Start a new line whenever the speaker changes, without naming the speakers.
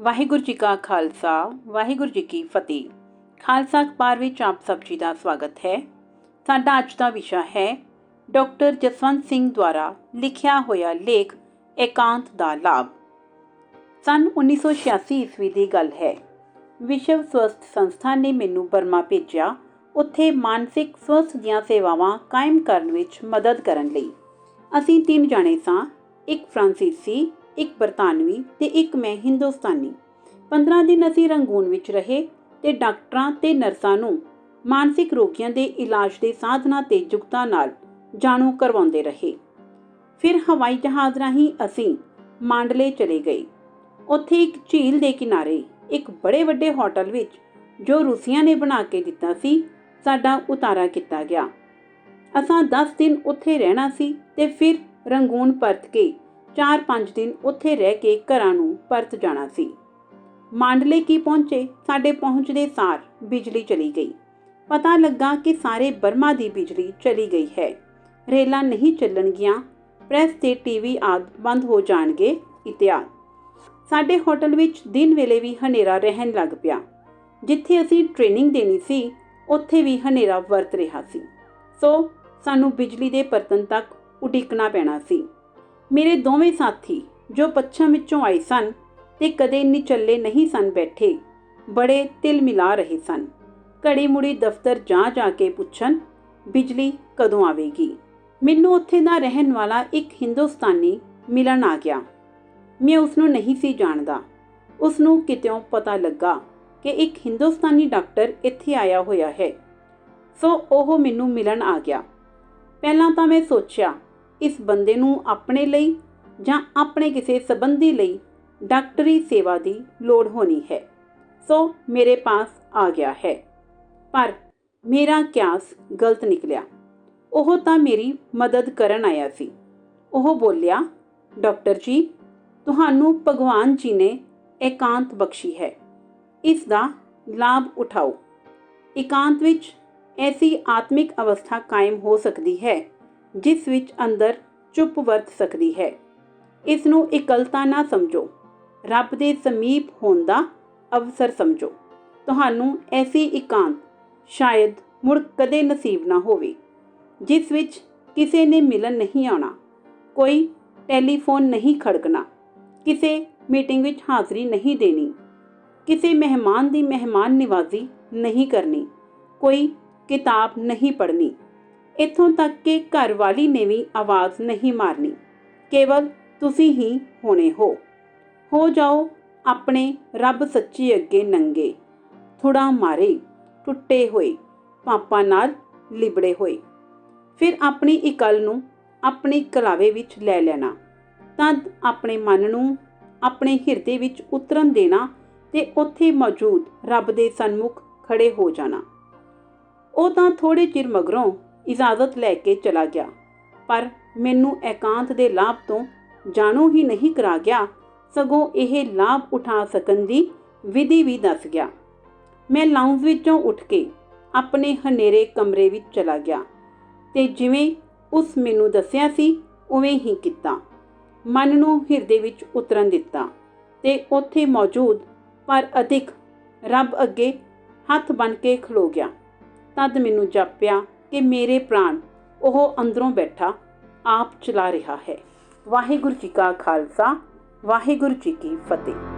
ਵਾਹਿਗੁਰੂ ਜੀ ਕਾ ਖਾਲਸਾ, ਵਾਹਿਗੁਰੂ ਜੀ ਕੀ ਫਤਿਹ। ਖਾਲਸਾ ਅਖਬਾਰ ਵਿੱਚ ਆਪ ਸਭ ਜੀ ਦਾ ਸਵਾਗਤ ਹੈ। ਸਾਡਾ ਅੱਜ ਦਾ ਵਿਸ਼ਾ ਹੈ, ਡਾਕਟਰ ਜਸਵੰਤ ਸਿੰਘ ਦੁਆਰਾ ਲਿਖਿਆ ਹੋਇਆ ਲੇਖ, ਇਕਾਂਤ ਦਾ ਲਾਭ। ਸਨ 1986 ਈਸਵੀ ਦੀ ਗੱਲ ਹੈ। ਵਿਸ਼ਵ ਸਵਸਥ ਸੰਸਥਾ ਨੇ ਮੈਨੂੰ ਬਰਮਾ ਭੇਜਿਆ, ਉੱਥੇ ਮਾਨਸਿਕ ਸਵਸਥ ਦੀਆਂ ਸੇਵਾਵਾਂ ਕਾਇਮ ਕਰਨ ਵਿੱਚ ਮਦਦ ਕਰਨ ਲਈ। ਅਸੀਂ ਤਿੰਨ ਜਾਣੇ ਸਾਂ, ਇੱਕ ਫ੍ਰਾਂਸੀਸੀ ਇੱਕ ਬਰਤਾਨਵੀ ਤੇ ਇੱਕ ਮੈਂ ਹਿੰਦੁਸਤਾਨੀ। 15 ਦਿਨ ਅਸੀਂ ਰੰਗੂਨ ਵਿੱਚ ਰਹੇ ਤੇ ਡਾਕਟਰਾਂ ਤੇ ਨਰਸਾਂ ਨੂੰ ਮਾਨਸਿਕ ਰੋਗੀਆਂ ਦੇ ਇਲਾਜ ਦੇ ਸਾਧਨਾਂ ਤੇ ਜੁਗਤਾਂ ਨਾਲ ਜਾਣੂ ਕਰਵਾਉਂਦੇ ਰਹੇ। ਫਿਰ ਹਵਾਈ ਜਹਾਜ਼ ਰਾਹੀਂ ਅਸੀਂ ਮਾਂਡਲੇ ਚਲੇ ਗਏ। ਉੱਥੇ ਇੱਕ ਝੀਲ ਦੇ ਕਿਨਾਰੇ ਇੱਕ ਬੜੇ ਵੱਡੇ ਹੋਟਲ ਵਿੱਚ ਜੋ ਰੂਸੀਆਂ ਨੇ ਬਣਾ ਕੇ ਦਿੱਤਾ ਸੀ, ਸਾਡਾ ਉਤਾਰਾ ਕੀਤਾ ਗਿਆ। ਅਸਾਂ 10 ਦਿਨ ਉੱਥੇ ਰਹਿਣਾ ਸੀ ਤੇ ਫਿਰ ਰੰਗੂਨ ਪਰਤ ਕੇ 4-5 ਦਿਨ ਉੱਥੇ ਰਹਿ ਕੇ ਘਰਾਂ ਨੂੰ ਪਰਤ ਜਾਣਾ ਸੀ। ਮਾਂਡਲੇ ਕੀ ਪਹੁੰਚੇ? ਸਾਡੇ ਪਹੁੰਚਦੇ ਸਾਰ ਬਿਜਲੀ ਚਲੀ ਗਈ। ਪਤਾ ਲੱਗਾ ਕਿ ਸਾਰੇ ਬਰਮਾ ਦੀ ਬਿਜਲੀ ਚਲੀ ਗਈ ਹੈ। ਰੇਲਾਂ ਨਹੀਂ ਚੱਲਣਗੀਆਂ। ਪ੍ਰੈਸ ਤੇ ਟੀਵੀ ਆਦ ਬੰਦ ਹੋ ਜਾਣਗੇ ਇਤਿਆਦ ਸਾਡੇ ਹੋਟਲ ਵਿੱਚ ਦਿਨ ਵੇਲੇ ਵੀ ਹਨੇਰਾ ਰਹਿਣ ਲੱਗ ਪਿਆ। ਜਿੱਥੇ ਅਸੀਂ ਟ੍ਰੇਨਿੰਗ ਦੇਣੀ ਸੀ, ਉੱਥੇ ਵੀ ਹਨੇਰਾ ਵਰਤ ਰਿਹਾ ਸੀ। ਸੋ ਸਾਨੂੰ ਬਿਜਲੀ ਦੇ ਪਰਤਨ ਤੱਕ ਉਡੀਕਣਾ ਪੈਣਾ ਸੀ। ਮੇਰੇ ਦੋਵੇਂ ਸਾਥੀ ਜੋ ਪੱਛਮ ਵਿੱਚੋਂ ਆਏ ਸਨ ਤੇ ਕਦੇ ਨਿਚੱਲੇ ਨਹੀਂ ਸਨ ਬੈਠੇ, ਬੜੇ ਤਿਲ ਮਿਲਾ ਰਹੇ ਸਨ। ਘੜੀ ਮੁੜੀ ਦਫ਼ਤਰ ਜਾ ਜਾ ਕੇ ਪੁੱਛਣ, ਬਿਜਲੀ ਕਦੋਂ ਆਵੇਗੀ? ਮੈਨੂੰ ਉੱਥੇ ਦਾ ਰਹਿਣ ਵਾਲਾ ਇੱਕ ਹਿੰਦੁਸਤਾਨੀ ਮਿਲਣ ਆ ਗਿਆ। ਮੈਂ ਉਸ ਨੂੰ ਨਹੀਂ ਸੀ ਜਾਣਦਾ। ਉਸ ਨੂੰ ਕਿਤਿਓਂ ਪਤਾ ਲੱਗਾ ਕਿ ਇੱਕ ਹਿੰਦੁਸਤਾਨੀ ਡਾਕਟਰ ਇੱਥੇ ਆਇਆ ਹੋਇਆ ਹੈ। ਸੋ ਉਹ ਮੈਨੂੰ ਮਿਲਣ ਆ ਗਿਆ। ਪਹਿਲਾਂ ਤਾਂ ਮੈਂ ਸੋਚਿਆ ਇਸ ਬੰਦੇ ਨੂੰ ਆਪਣੇ ਲਈ ਜਾਂ ਆਪਣੇ ਕਿਸੇ ਸੰਬੰਧੀ ਲਈ ਡਾਕਟਰੀ ਸੇਵਾ ਦੀ ਲੋੜ ਹੋਣੀ ਹੈ। ਸੋ ਮੇਰੇ ਪਾਸ ਆ ਗਿਆ ਹੈ। ਪਰ ਮੇਰਾ ਕਿਆਸ ਗਲਤ ਨਿਕਲਿਆ। ਉਹ ਤਾਂ ਮੇਰੀ ਮਦਦ ਕਰਨ ਆਇਆ ਸੀ। ਉਹ ਬੋਲਿਆ, ਡਾਕਟਰ ਜੀ, ਤੁਹਾਨੂੰ ਭਗਵਾਨ ਜੀ ਨੇ ਇਕਾਂਤ ਬਖਸ਼ੀ ਹੈ। ਇਸ ਦਾ ਲਾਭ ਉਠਾਓ। ਇਕਾਂਤ ਵਿੱਚ ਐਸੀ ਆਤਮਿਕ ਅਵਸਥਾ ਕਾਇਮ ਹੋ ਸਕਦੀ ਹੈ ਜਿਸ ਵਿੱਚ ਅੰਦਰ ਚੁੱਪ ਵਰਤ ਸਕਦੀ ਹੈ। ਇਸ ਨੂੰ ਇਕਲਤਾ ਨਾ ਸਮਝੋ। ਰੱਬ ਦੇ ਸਮੀਪ ਹੋਣ ਦਾ ਅਵਸਰ ਸਮਝੋ। ਤੁਹਾਨੂੰ ਐਸੀ ਇਕਾਂਤ ਸ਼ਾਇਦ ਮੁੜ ਕਦੇ ਨਸੀਬ ਨਾ ਹੋਵੇ, ਜਿਸ ਵਿੱਚ ਕਿਸੇ ਨੇ ਮਿਲਣ ਨਹੀਂ ਆਉਣਾ, ਕੋਈ ਟੈਲੀਫੋਨ ਨਹੀਂ ਖੜਕਣਾ, ਕਿਸੇ ਮੀਟਿੰਗ ਵਿੱਚ ਹਾਜ਼ਰੀ ਨਹੀਂ ਦੇਣੀ, ਕਿਸੇ ਮਹਿਮਾਨ ਦੀ ਮਹਿਮਾਨ ਨਿਵਾਜ਼ੀ ਨਹੀਂ ਕਰਨੀ, ਕੋਈ ਕਿਤਾਬ ਨਹੀਂ ਪੜ੍ਹਨੀ। ਇੱਥੋਂ ਤੱਕ ਕਿ ਘਰ ਵਾਲੀ ਨੇ ਵੀ ਆਵਾਜ਼ ਨਹੀਂ ਮਾਰਨੀ। ਕੇਵਲ ਤੁਸੀਂ ਹੀ ਹੋਣੇ ਹੋ। ਹੋ ਜਾਓ ਆਪਣੇ ਰੱਬ ਸੱਚੀ ਅੱਗੇ ਨੰਗੇ। ਥੋੜਾ ਮਾਰੇ, ਟੁੱਟੇ ਹੋਏ, ਪਾਪਾਂ ਨਾਲ ਲਿਬੜੇ ਹੋਏ। ਫਿਰ ਆਪਣੀ ਇਕਲ ਨੂੰ ਆਪਣੇ ਕਲਾਵੇ ਵਿੱਚ ਲੈ ਲੈਣਾ। ਤਦ ਆਪਣੇ ਮਨ ਨੂੰ ਆਪਣੇ ਹਿਰਦੇ ਵਿੱਚ ਉਤਰਨ ਦੇਣਾ ਤੇ ਉੱਥੇ ਮੌਜੂਦ ਰੱਬ ਦੇ ਸਨਮੁਖ ਖੜੇ ਹੋ ਜਾਣਾ। ਉਹ ਤਾਂ ਥੋੜੇ ਚਿਰ ਮਗਰੋਂ ਇਜਾਜ਼ਤ ਲੈ ਕੇ ਚਲਾ ਗਿਆ। ਪਰ ਮੈਨੂੰ ਇਕਾਂਤ ਦੇ ਲਾਭ ਤੋਂ ਜਾਣੂ ਹੀ ਨਹੀਂ ਕਰਾ ਗਿਆ, ਸਗੋਂ ਇਹ ਲਾਭ ਉਠਾ ਸਕਣ ਦੀ ਵਿਧੀ ਵੀ ਦੱਸ ਗਿਆ। ਮੈਂ ਲਾਉਂਜ ਵਿੱਚੋਂ ਉੱਠ ਕੇ ਆਪਣੇ ਹਨੇਰੇ ਕਮਰੇ ਵਿੱਚ ਚਲਾ ਗਿਆ ਤੇ ਜਿਵੇਂ ਉਸ ਮੈਨੂੰ ਦੱਸਿਆ ਸੀ, ਉਵੇਂ ਹੀ ਕੀਤਾ। ਮਨ ਨੂੰ ਹਿਰਦੇ ਵਿੱਚ ਉਤਰਨ ਦਿੱਤਾ ਤੇ ਉੱਥੇ ਮੌਜੂਦ ਪਰ ਅਧਿਕ ਰੱਬ ਅੱਗੇ ਹੱਥ ਬਨ ਕੇ ਖਲੋ ਗਿਆ। ਤਦ ਮੈਨੂੰ ਜਾਪਿਆ ਕਿ ਮੇਰੇ ਪ੍ਰਾਣ ਉਹ ਅੰਦਰੋਂ ਬੈਠਾ ਆਪ ਚਲਾ ਰਿਹਾ ਹੈ। ਵਾਹਿਗੁਰੂ ਜੀ ਕਾ ਖਾਲਸਾ, ਵਾਹਿਗੁਰੂ ਜੀ ਕੀ ਫਤਿਹ।